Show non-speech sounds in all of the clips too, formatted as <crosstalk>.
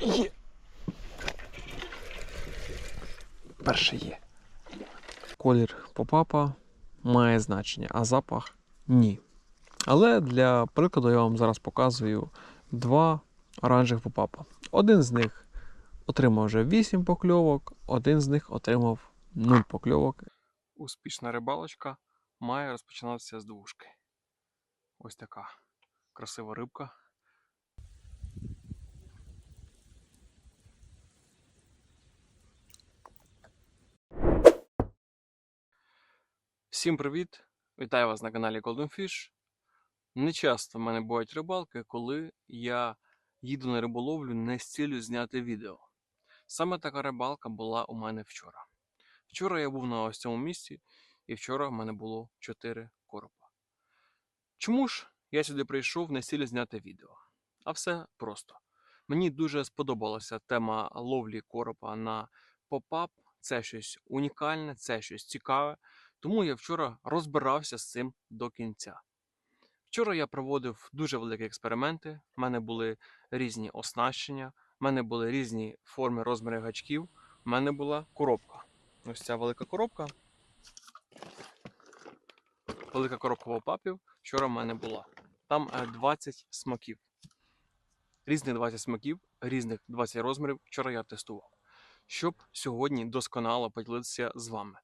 Є. Перше є. Колір попапа має значення, а запах ні. Але для прикладу я вам зараз показую два оранжевих попапа. Один з них отримав вже 8 покльовок, один з них отримав 0 покльовок. Успішна рибалочка має розпочинатися з двушки. Ось така красива рибка. Всім привіт! Вітаю вас на каналі Golden Fish. Не часто в мене бувають рибалки, коли я їду на риболовлю не з цілею зняти відео. Саме така рибалка була у мене вчора. Вчора я був на ось цьому місці, і вчора в мене було 4 коропа. Чому ж я сюди прийшов не з цілею зняти відео? А все просто. Мені дуже сподобалася тема ловлі коропа на поп-ап. Це щось унікальне, це щось цікаве. Тому я вчора розбирався з цим до кінця. Вчора я проводив дуже великі експерименти. У мене були різні оснащення, в мене були різні форми розміри гачків. У мене була коробка. Ось ця велика коробка. Велика коробка попапів. Вчора в мене була. Там е, 20 смаків. Різних 20 смаків, різних 20 розмірів. Вчора я тестував. Щоб сьогодні досконало поділитися з вами.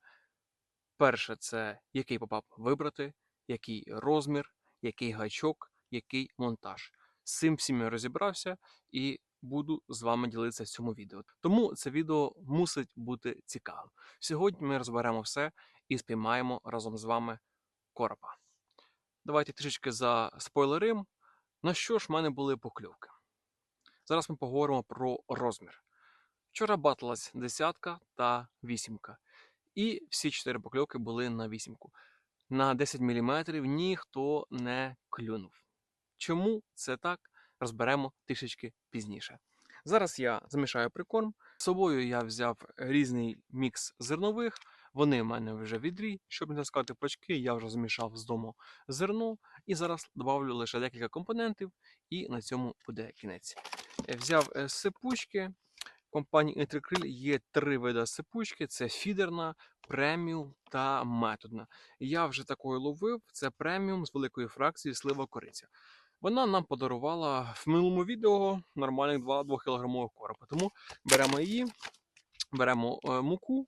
Перше, це який попап вибрати, який розмір, який гачок, який монтаж. З цим всім я розібрався і буду з вами ділитися в цьому відео. Тому це відео мусить бути цікавим. Сьогодні ми розберемо все і спіймаємо разом з вами коропа. Давайте трішки за спойлерим. На що ж в мене були покльовки? Зараз ми поговоримо про розмір. Вчора батилась десятка та вісімка. І всі чотири покльовки були на вісімку. На 10 мм ніхто не клюнув. Чому це так? Розберемо трішечки пізніше. Зараз я замішаю прикорм. З собою я взяв різний мікс зернових. Вони в мене вже відрі, щоб не таскати пачки, я вже замішав з дому зерно. І зараз додавлю лише декілька компонентів, і на цьому буде кінець. Е, Взяв е, сипучки. Компанії Інтеркриль є три види сипучки: це фідерна, преміум та методна. Я вже такою ловив. Це преміум з великої фракції слива кориця. Вона нам подарувала в минулому відео нормальних 2-2 кілограмових коропа. Тому беремо її, беремо е, муку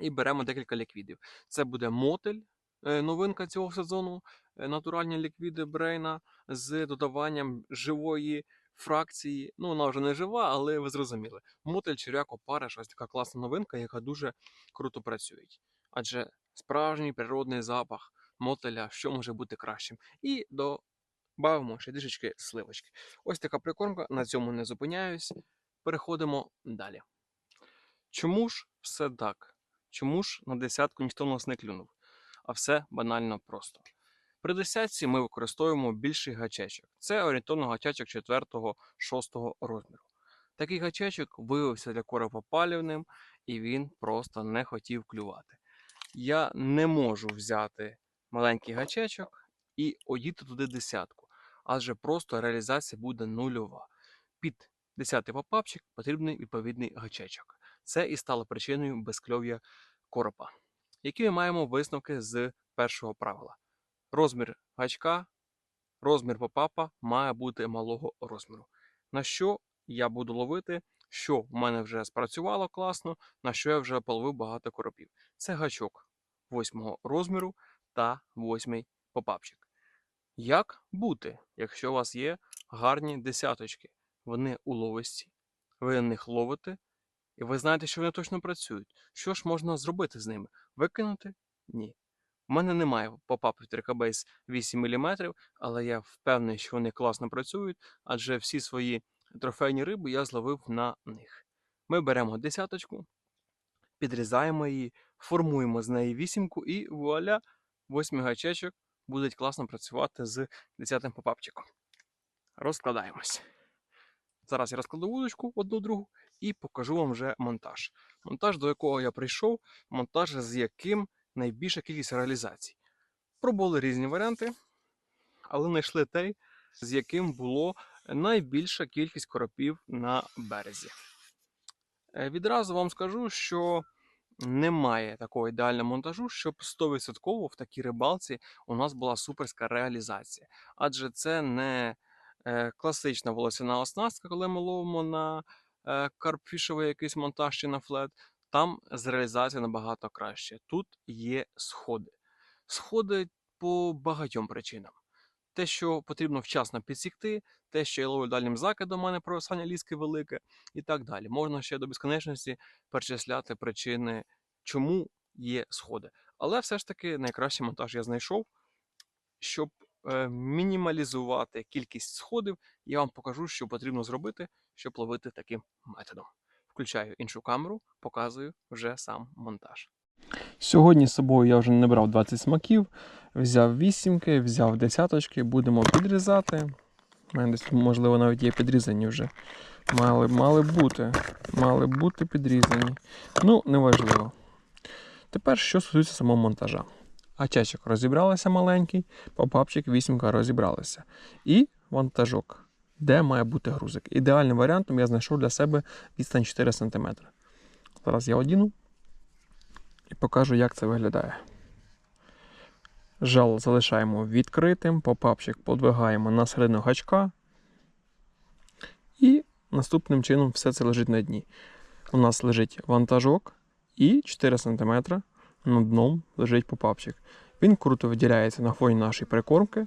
і беремо декілька ліквідів. Це буде мотель, е, новинка цього сезону. е, Натуральні ліквіди Брейна з додаванням живої фракції. Ну, вона вже не жива, але ви зрозуміли. Мотель черв'як опариш ось така класна новинка, яка дуже круто працює. Адже справжній природний запах мотеля, що може бути кращим. І добавимо ще трішечки сливочки. Ось така прикормка, на цьому не зупиняюсь. Переходимо далі. Чому ж все так? Чому ж на десятку ніхто нас не клюнув? А все банально просто. При десятці ми використовуємо більший гачечок. Це орієнтовно гачечок 4-6 розміру. Такий гачечок виявився для коропа палівним, і він просто не хотів клювати. Я не можу взяти маленький гачечок і одіти туди десятку, адже просто реалізація буде нульова. Під 10-й попапчик потрібний відповідний гачечок. Це і стало причиною безкльов'я коропа. Які ми маємо висновки з першого правила? Розмір гачка, розмір попапа має бути малого розміру. На що я буду ловити, що в мене вже спрацювало класно, на що я вже половив багато коропів. Це гачок 8 розміру та 8 попапчик. Як бути, якщо у вас є гарні десяточки? Вони у ловисті, ви на них ловите, і ви знаєте, що вони точно працюють. Що ж можна зробити з ними? Викинути? Ні. У мене немає попапів Трикабейс 8 мм, але я впевнений, що вони класно працюють, адже всі свої трофейні риби я зловив на них. Ми беремо десяточку, підрізаємо її, формуємо з неї вісімку і вуаля, восьмий гачечок будуть класно працювати з десятим попапчиком. Розкладаємось. Зараз я розкладу вудочку одну другу і покажу вам вже монтаж. Монтаж, до якого я прийшов, монтаж, з яким найбільша кількість реалізацій. Пробували різні варіанти, але знайшли той, з яким було найбільша кількість коропів на березі. Е, Відразу вам скажу, що немає такого ідеального монтажу, щоб 100% в такій рибалці у нас була суперська реалізація. Адже це не е, класична волосяна оснастка, коли ми ловимо на е, карпфішовий якийсь монтаж чи на флет. Там з реалізацією набагато краще. Тут є сходи. Сходи по багатьом причинам. Те, що потрібно вчасно підсікти, те, що я ловлю дальнім закидом, у мене провисання ліски велике, і так далі. Можна ще до безконечності перечисляти причини, чому є сходи. Але все ж таки найкращий монтаж я знайшов. Щоб е, мінімалізувати кількість сходів, я вам покажу, що потрібно зробити, щоб ловити таким методом. Включаю іншу камеру, показую вже сам монтаж. Сьогодні з собою я вже не брав 20 смаків, взяв вісімки, взяв десяточки, будемо підрізати. У мене десь, можливо, навіть є підрізані вже. Мали, мали бути. Мали бути підрізані. Ну, неважливо. Тепер, що стосується самого монтажа. Ачачок розібралися маленький, попапчик вісімка розібралися. І вантажок, де має бути грузик. Ідеальним варіантом я знайшов для себе відстань 4 см. Зараз я одіну і покажу, як це виглядає. Жало залишаємо відкритим, попапчик подвигаємо на середину гачка. І наступним чином все це лежить на дні. У нас лежить вантажок і 4 см над дном лежить попапчик. Він круто виділяється на фоні нашої прикормки.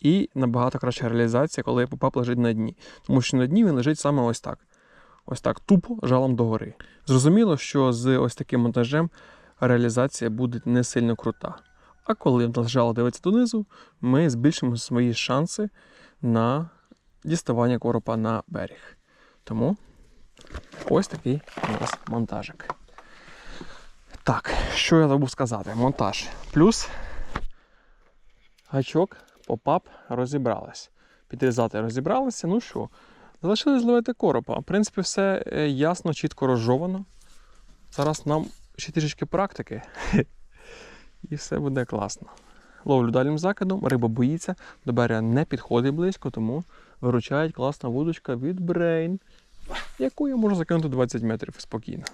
І набагато краща реалізація, коли попап лежить на дні. Тому що на дні він лежить саме ось так. Ось так тупо жалом догори. Зрозуміло, що з ось таким монтажем реалізація буде не сильно крута. А коли в нас жало дивиться донизу, ми збільшимо свої шанси на діставання коропа на берег. Тому ось такий у нас монтажик. Так, що я забув сказати? Монтаж. Плюс гачок, попап розібрались. Підрізати розібралися. Ну що, залишилось зловити коропа. В принципі, все е, ясно, чітко розжовано. Зараз нам ще трішечки практики. <laughs> І все буде класно. Ловлю дальнім закидом, риба боїться, до берега не підходить близько, тому виручає класна вудочка від Brain, яку я можу закинути 20 метрів спокійно.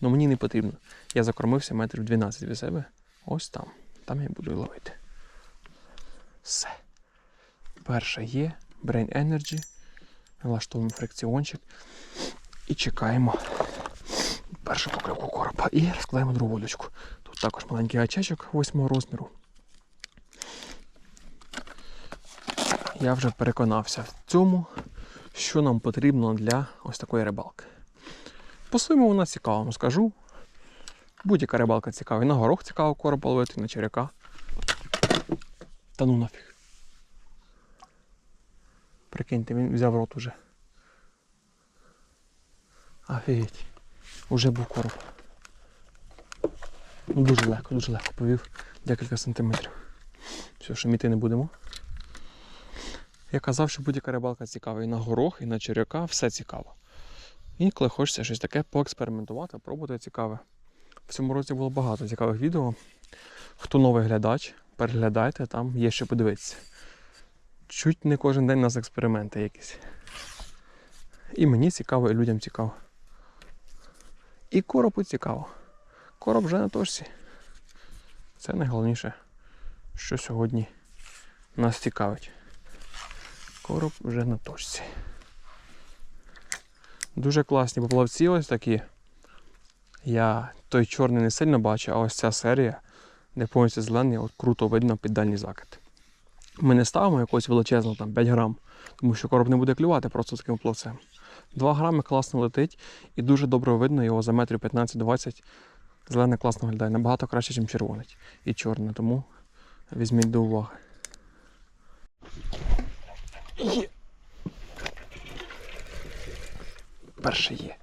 Ну мені не потрібно. Я закормився метрів 12 від себе. Ось там. Там я буду ловити. Все. Перше є. Brain Energy. Влаштовуємо фрикціончик. І чекаємо першу покривку коропа. І розкладаємо другу водочку. Тут також маленький гачечок 8 розміру. Я вже переконався в цьому, що нам потрібно для ось такої рибалки. По-своєму вона цікава, ну скажу. Будь-яка рибалка цікава. І на горох цікаво коропа ловити, і на черяка. Та ну нафіг. Прикиньте, він взяв рот уже. Офігеть. Уже був короб. Ну дуже легко, дуже легко повів декілька сантиметрів. Все, шуміти не будемо. Я казав, що будь-яка рибалка цікава. І на горох, і на черяка, все цікаво. Інколи хочеться щось таке поекспериментувати, пробувати цікаве. В цьому році було багато цікавих відео. Хто новий глядач, переглядайте, там є що подивитися. Чуть не кожен день у нас експерименти якісь. І мені цікаво, і людям цікаво. І коропу цікаво. Короб вже на точці. Це найголовніше, що сьогодні нас цікавить. Короб вже на точці. Дуже класні поплавці ось такі. Я той чорний не сильно бачу, а ось ця серія, де повністю зелений, от круто видно під дальній закид. Ми не ставимо якогось величезного там 5 грам, тому що короб не буде клювати просто з таким плавцем. 2 грами класно летить і дуже добре видно його за метрів 15-20. Зелене класно виглядає, набагато краще, ніж червоний і чорний, тому візьміть до уваги. Є. Перше є.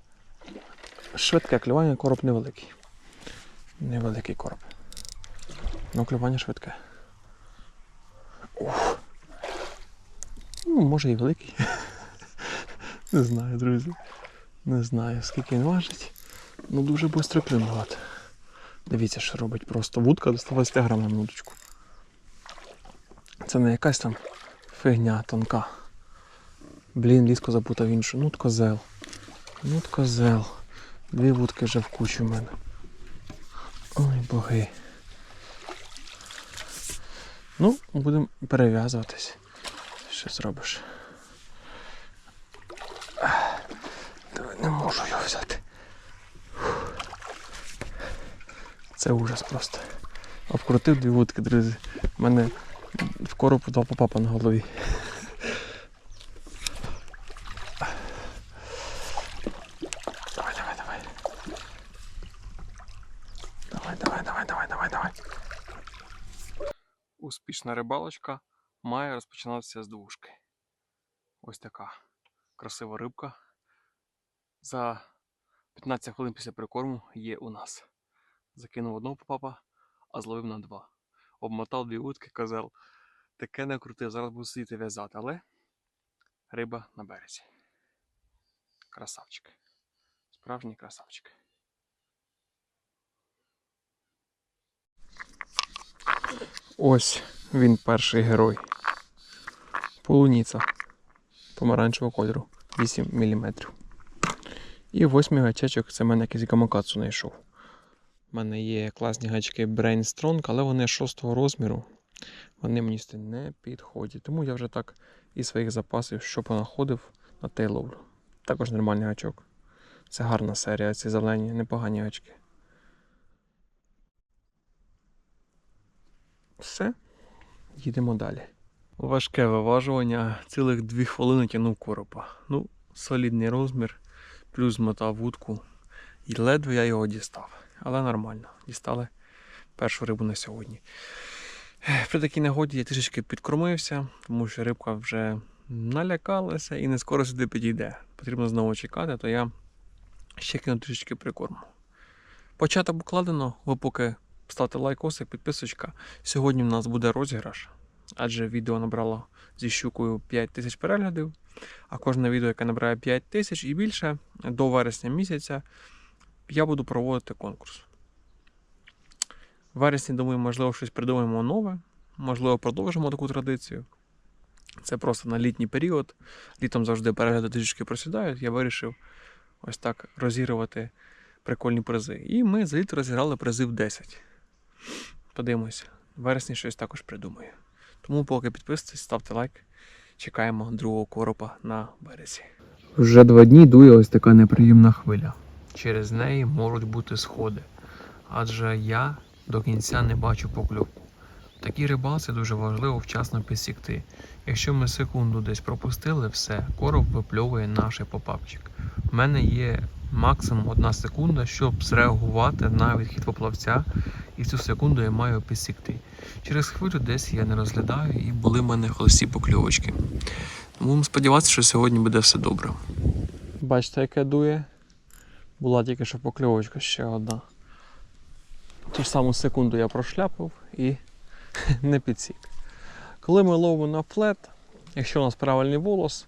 Швидке клювання, короб невеликий. Невеликий короб. Ну, клювання швидке. Ух. Ну, може і великий. <laughs> Не знаю, друзі. Не знаю, скільки він важить. Ну дуже швидко клюнувати. Дивіться, що робить просто вудка до 120 грам на минуточку. Це не якась там фигня тонка. Блін, ліско запутав іншу. Ну, козел. Ну, козел. Дві вудки вже в кучу в мене. Ой, боги. Ну, будемо перев'язуватись. Що зробиш? Не можу його взяти. Це ужас просто. Обкрутив дві вудки, друзі. У мене в коропу два попапа на голові. Давай, давай, давай. Давай, давай, давай, давай, давай, давай. Успішна рибалочка має розпочинатися з двушки. Ось така красива рибка. За 15 хвилин після прикорму є у нас. Закинув одного попапа, а зловив на два. Обмотав дві утки, казав, таке не крутив, зараз буду сидіти в'язати, але риба на березі. Красавчик. Справжній красавчик. Ось він перший герой. Полуніця помаранчевого кольору 8 мм. І восьмий гачечок це в мене якийсь гамакацу знайшов. У мене є класні гачки Brain Strong, але вони 6 розміру. Вони мені сюди не підходять. Тому я вже так із своїх запасів, що понаходив, на те ловлю. Також нормальний гачок. Це гарна серія, ці зелені, непогані гачки. Все, їдемо далі. Важке виважування, цілих дві хвилини тягнув коропа. Ну, солідний розмір, плюс змотав вудку. І ледве я його дістав. Але нормально, дістали першу рибу на сьогодні. При такій нагоді я трішечки підкормився, тому що рибка вже налякалася і не скоро сюди підійде. Потрібно знову чекати, то я ще кину трішечки прикорму. Початок покладено, ви поки ставте лайкосик, підписочка. Сьогодні в нас буде розіграш, адже відео набрало зі щукою 5 тисяч переглядів, а кожне відео, яке набирає 5 тисяч і більше, до вересня місяця я буду проводити конкурс. Вересні, думаю, можливо, щось придумаємо нове, можливо, продовжимо таку традицію. Це просто на літній період. Літом завжди перегляди трішки просідають. Я вирішив ось так розігрувати прикольні призи. І ми за літо розіграли призи в 10. Подивимося. В вересні щось також придумаю. Тому поки підписуйтесь, ставте лайк. Чекаємо другого коропа на березі. Вже два дні дує ось така неприємна хвиля. Через неї можуть бути сходи. Адже я до кінця не бачу покльовку. В такій рибалці дуже важливо вчасно підсікти. Якщо ми секунду десь пропустили, все, короб випльовує наш попапчик. У мене є максимум одна секунда, щоб зреагувати на відхід поплавця, і цю секунду я маю підсікти. Через хвилю десь я не розглядаю і були в мене холості покльовочки. Будемо сподіватися, що сьогодні буде все добре. Бачите, яке дує. Була тільки що покльовочка ще одна. Ту ж саму секунду я прошляпав і <laughs> не підсік. Коли ми ловимо на флет, якщо у нас правильний волос,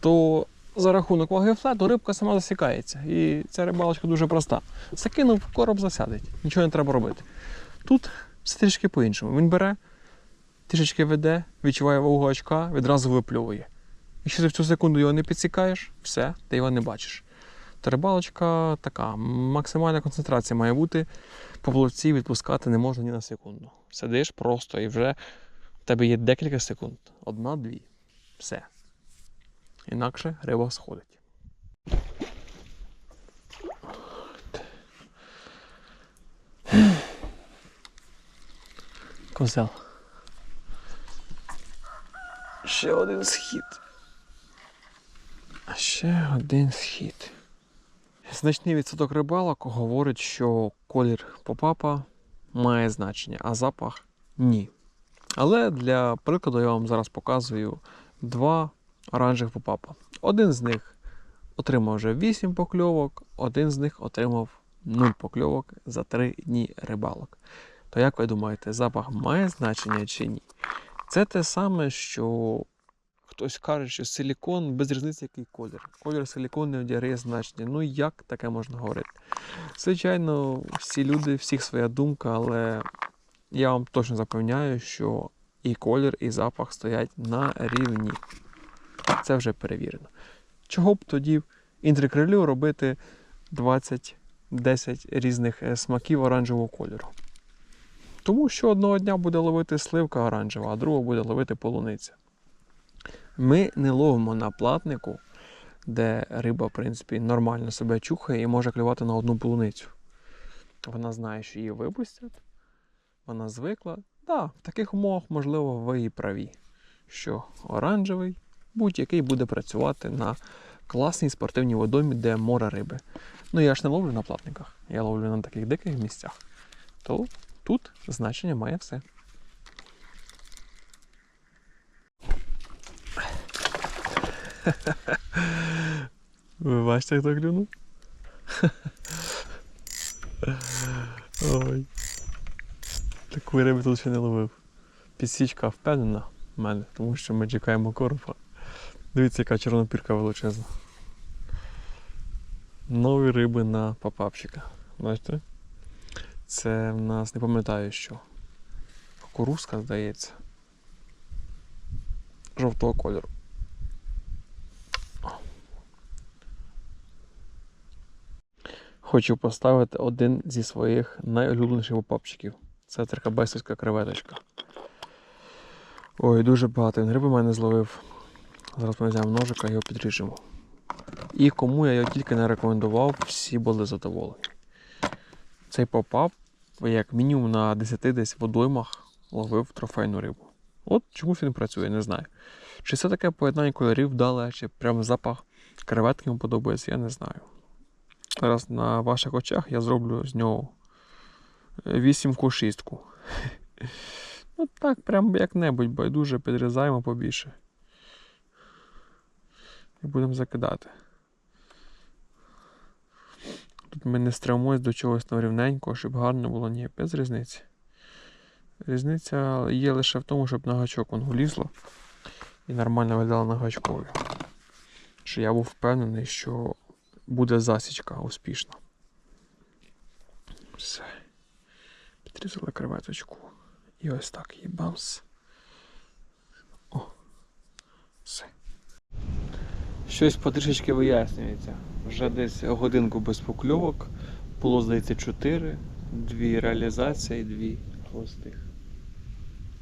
то за рахунок ваги флету рибка сама засікається. І ця рибалочка дуже проста. Закинув, короб засядеть, нічого не треба робити. Тут все трішки по-іншому. Він бере, трішечки веде, відчуває вагу очка, відразу випльовує. Якщо ти в цю секунду його не підсікаєш, все, ти його не бачиш. То рибалочка така, максимальна концентрація має бути. Поплавці відпускати не можна ні на секунду. Сидиш просто і вже в тебе є декілька секунд. Одна-дві. Все. Інакше риба сходить. Козел. Ще один схід. Ще один схід. Значний відсоток рибалок говорить, що колір попапа має значення, а запах ні. Але для прикладу я вам зараз показую два оранжевих попапа. Один з них отримав вже 8 покльовок, один з них отримав 0 покльовок за 3 дні рибалок. То як ви думаєте, запах має значення чи ні? Це те саме, що хтось каже, що силікон без різниці який колір. Колір силікону не одягає значення. Ну як таке можна говорити? Звичайно, всі люди, всіх своя думка, але я вам точно запевняю, що і колір, і запах стоять на рівні. Це вже перевірено. Чого б тоді інтрикрилю робити 20 10 різних е, смаків оранжевого кольору? Тому що одного дня буде ловити сливка оранжева, а другого буде ловити полуниця. Ми не ловимо на платнику, де риба, в принципі, нормально себе чухає і може клювати на одну полуницю. Вона знає, що її випустять, вона звикла. Так, да, в таких умовах, можливо, ви і праві, що оранжевий будь-який буде працювати на класній спортивній водоймі, де море риби. Ну я ж не ловлю на платниках, я ловлю на таких диких місцях. То тут значення має все. <laughs> Ви бачите, хто клюнув? <laughs> Ой. Таку риби тут ще не ловив. Підсічка впевнена в мене, тому що ми чекаємо коропа. Дивіться, яка чорнопірка величезна. Нові риби на попапчика. Бачите? Це в нас не пам'ятаю що. Кукурузка, здається. Жовтого кольору. Хочу поставити один зі своїх найулюбленіших попапчиків. Це трикабесівська креветочка. Ой, дуже багато він риби мене зловив. Зараз ми візьмемо ножика і його підріжемо. І кому я його тільки не рекомендував, всі були задоволені. Цей попап, як мінімум на 10 десь водоймах, ловив трофейну рибу. От чомусь він працює, не знаю. Чи це таке поєднання кольорів вдале, чи прям запах креветки йому подобається, я не знаю. Зараз на ваших очах я зроблю з нього вісімку шістку. <laughs> Ну так, прям як-небудь байдуже підрізаємо побільше. І будемо закидати. Тут ми не стремимось до чогось рівненького, щоб гарно було, ні, без різниці. Різниця є лише в тому, щоб на гачок воно лізло і нормально виглядало на гачкові. Що я був впевнений, що буде засічка успішна. Все. Підрізали креветочку. І ось так її бамс. О. Все. Щось потрішечки вияснюється. Вже десь годинку без покльовок. Було, здається, 4, дві реалізації, дві хвостих.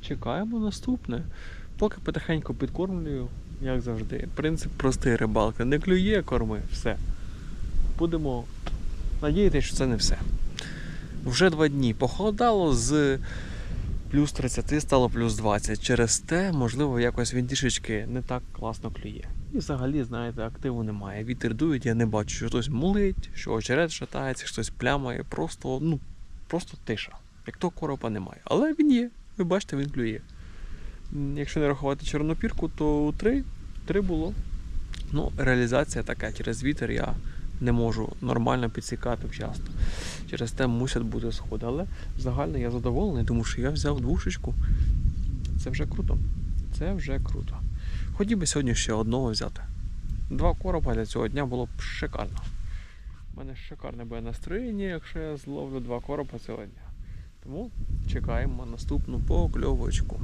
Чекаємо наступне. Поки потихеньку підкормлюю, як завжди. Принцип простий рибалка. Не клює корми, все. Будемо надіятися, що це не все. Вже два дні похолодало з плюс 30 стало плюс 20. Через те, можливо, якось він трішечки не так класно клює. І взагалі, знаєте, активу немає. Вітер дують, я не бачу, що хтось мулить, що очерет шатається, щось плямає. Просто, ну, просто тиша. Як то коропа немає. Але він є. Ви бачите, він клює. Якщо не рахувати чорнопірку, то три, три було. Ну, реалізація така, через вітер я не можу нормально підсікати вчасно. Через те мусять бути сходи. Але загально я задоволений, тому що я взяв двушечку. Це вже круто. Це вже круто. Хотів би сьогодні ще одного взяти. Два коропа для цього дня було б шикарно. У мене шикарне буде настроєння, якщо я зловлю два коропа цього дня. Тому чекаємо наступну покльовочку.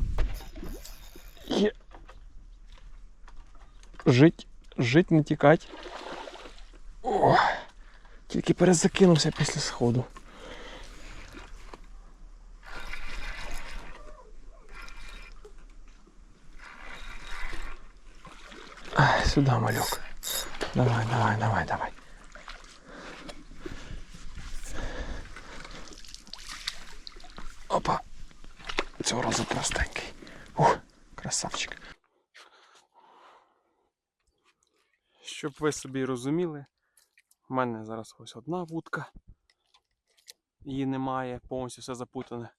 Є. Жить, жить, не тікать. О, тільки перезакинувся після сходу. Ай, Сюда, малюк. Давай, давай, давай, давай. Опа. Цього разу простенький. Ух, красавчик. Щоб ви собі розуміли, в мене зараз ось одна вудка. Її немає, повністю все запутане.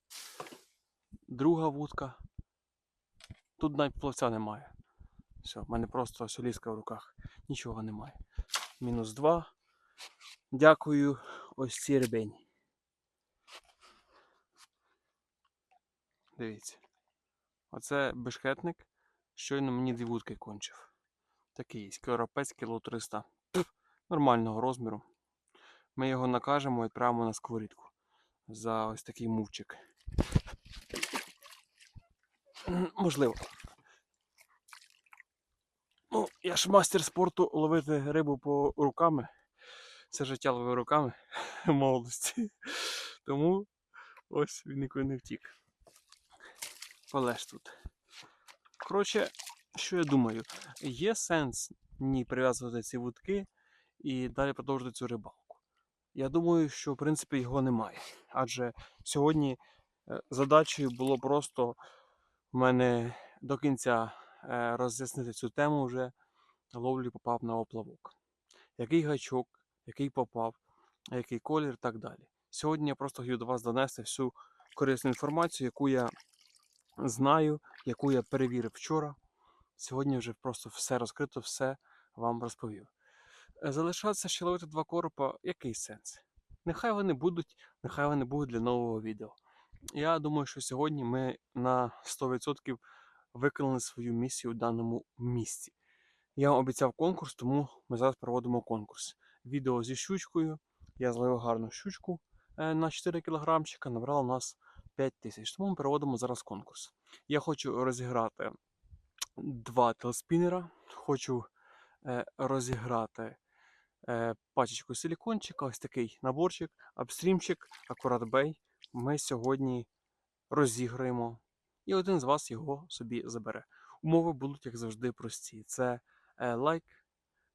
Друга вудка. Тут навіть плавця немає. Все, в мене просто ось ліска в руках. Нічого немає. Мінус два. Дякую ось цій рибені. Дивіться. Оце бешкетник. Щойно мені дві вудки кончив. Такий скоропець кіло 300. Нормального розміру. Ми його накажемо і відправимо на сковорідку. За ось такий мувчик. <clears throat> Можливо. Ну, Я ж мастер спорту ловити рибу по руками. Все життя ловив руками <laughs> молодості. Тому ось він нікуди не втік. Полеж тут. Коротше, що я думаю, є сенс ні прив'язувати ці вудки і далі продовжувати цю рибалку. Я думаю, що в принципі його немає. Адже сьогодні е, задачею було просто в мене до кінця е, роз'яснити цю тему вже ловлі попав на оплавок. Який гачок, який попав, який колір і так далі. Сьогодні я просто хотів до вас донести всю корисну інформацію, яку я знаю, яку я перевірив вчора. Сьогодні вже просто все розкрито, все вам розповів. Е, Залишатися ще ловити два коропа, який сенс? Нехай вони будуть, нехай вони будуть для нового відео. Я думаю, що сьогодні ми на 100% виконали свою місію у даному місці. Я вам обіцяв конкурс, тому ми зараз проводимо конкурс. Відео зі щучкою. Я зловив гарну щучку е, на 4 кілограмчика, у нас 5 тисяч. Тому ми проводимо зараз конкурс. Я хочу розіграти два телспінера, хочу е, розіграти пачечку силікончика, ось такий наборчик, апстрімчик, акурат бей. Ми сьогодні розіграємо, і один з вас його собі забере. Умови будуть, як завжди, прості. Це е, лайк,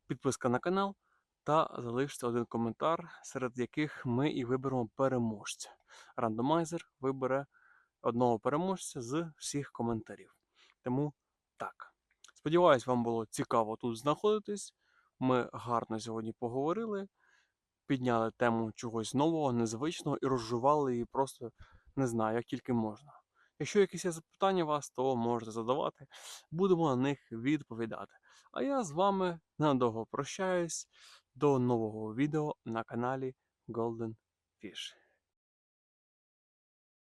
підписка на канал та залиште один коментар, серед яких ми і виберемо переможця. Рандомайзер вибере одного переможця з всіх коментарів. Тому так. Сподіваюсь, вам було цікаво тут знаходитись. Ми гарно сьогодні поговорили, підняли тему чогось нового, незвичного і розжували її просто не знаю, як тільки можна. Якщо якісь є запитання у вас, то можете задавати. Будемо на них відповідати. А я з вами надовго прощаюсь до нового відео на каналі Golden Fish.